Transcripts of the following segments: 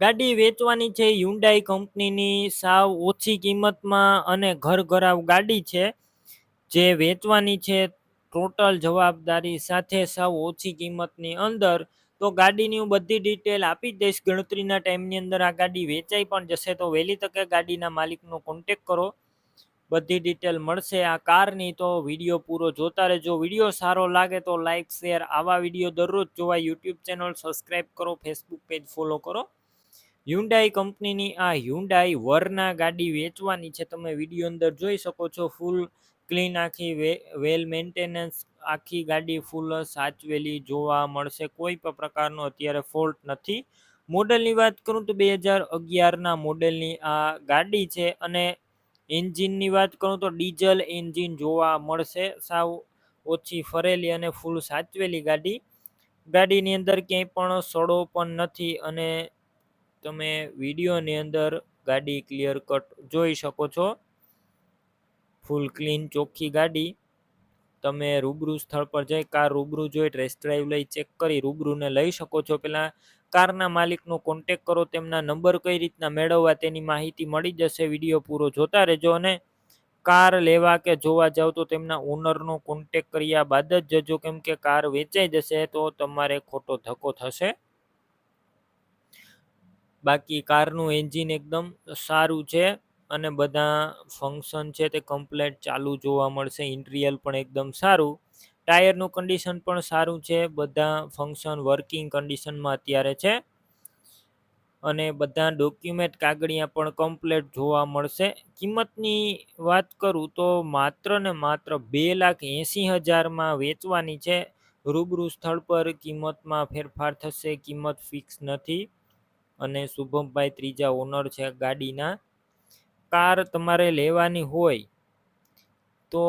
ગાડી વેચવાની છે યુન્ડાઈ કંપનીની સાવ ઓછી કિંમતમાં અને ઘર ઘરાવ ગાડી છે. જે વેચવાની છે ટોટલ જવાબદારી સાથે સાવ ઓછી કિંમતની અંદર. તો ગાડીની હું બધી ડિટેલ આપી દઈશ. ગણતરીના ટાઈમની અંદર આ ગાડી વેચાઈ પણ જશે તો વહેલી તકે ગાડીના માલિકનો કોન્ટેક કરો. બધી ડિટેલ મળશે આ કારની. તો વીડિયો પૂરો જોતા રહેજો. વીડિયો સારો લાગે તો લાઇક શેર આવા વીડિયો દરરોજ જોવા યુટ્યુબ ચેનલ સબસ્ક્રાઈબ કરો ફેસબુક પેજ ફોલો કરો. હ્યુન્ડાઈ કંપનીની આ હ્યુન્ડાઈ વરના ગાડી વેચવાની છે. તમે વીડિયો અંદર જોઈ શકો છો. ફૂલ ક્લીન આખી વેલ મેન્ટેનન્સ આખી ગાડી ફૂલ સાચવેલી જોવા મળશે. કોઈ પણ પ્રકારનો અત્યારે ફોલ્ટ નથી. મોડલની વાત કરું તો બે હજાર અગિયારના મોડેલની આ ગાડી છે અને એન્જિનની વાત કરું તો ડીઝલ એન્જિન જોવા મળશે. સાવ ઓછી ફરેલી અને ફૂલ સાચવેલી ગાડી. ગાડીની અંદર ક્યાંય પણ સડો પણ નથી અને તમે વિડીયોની અંદર ગાડી ક્લિયર કટ જોઈ શકો છો. ફૂલ ક્લીન ચોખ્ખી ગાડી. તમે રૂબરૂ સ્થળ પર જઈ, કાર રૂબરૂ જોઈ ટેસ્ટ ડ્રાઈવ લઈ ચેક કરી, રૂબરૂને લઈ શકો છો. પહેલાં કારના માલિકનો કોન્ટેક કરો, તેમના નંબર કઈ રીતના મેળવવા તેની માહિતી મળી જશે. વીડિયો પૂરો જોતા રહેજો અને કાર લેવા કે જોવા જાવ તો તેમના ઓનરનો કોન્ટેક કર્યા બાદ જ જજો. કેમ કે કાર વેચાઈ જશે તો તમારે ખોટો ધક્કો થશે. બાકી કારનું એન્જિન એકદમ સારું છે અને બધા ફંક્શન છે તે કમ્પ્લેટ ચાલુ જોવા મળશે ઇન્ટિરિયર પણ એકદમ સારું. ટાયરનું કન્ડિશન પણ સારું છે, બધા ફંક્શન વર્કિંગ કન્ડિશનમાં અત્યારે છે. અને બધા ડોક્યુમેન્ટ કાગળિયા પણ કમ્પ્લેટ જોવા મળશે. કિંમતની વાત કરું તો માત્ર ને માત્ર બે લાખ એંસી હજારમાં વેચવાની છે. રૂબરૂ સ્થળ પર કિંમતમાં ફેરફાર થશે, કિંમત ફિક્સ નથી. અને શુભમભાઈ ત્રીજા ઓનર છે ગાડીના. કાર તમારે લેવાની હોય તો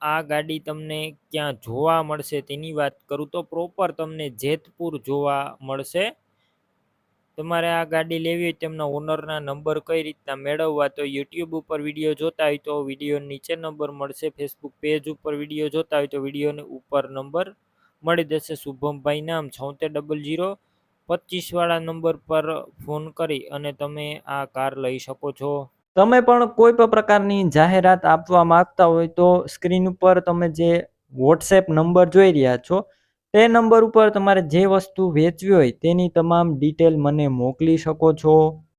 આ ગાડી તમને ક્યાં જોવા મળશે તેની વાત કરું તો પ્રોપર તમને જેતપુર જોવા મળશે. તમારે આ ગાડી લેવી હોય તેમના ઓનરના નંબર કઈ રીતના મેળવવા તો યુટ્યુબ ઉપર વીડિયો જોતા હોય તો વીડિયો નીચે નંબર મળશે ફેસબુક પેજ ઉપર વીડિયો જોતા હોય તો વિડીયોની ઉપર નંબર મળી જશે. શુભમભાઈ નામ છોતેર ડબલ જીરો પચીસવાળા નંબર પર ફોન કરી અને તમે આ કાર લઈ શકો છો. તમે પણ કોઈ પણ પ્રકારની જાહેરાત આપવા માંગતા હોય તો સ્ક્રીન ઉપર તમે જે વોટ્સએપ નંબર જોઈ રહ્યા છો, તે નંબર ઉપર તમારે જે વસ્તુ વેચવી હોય તેની તમામ ડિટેલ મને મોકલી શકો છો.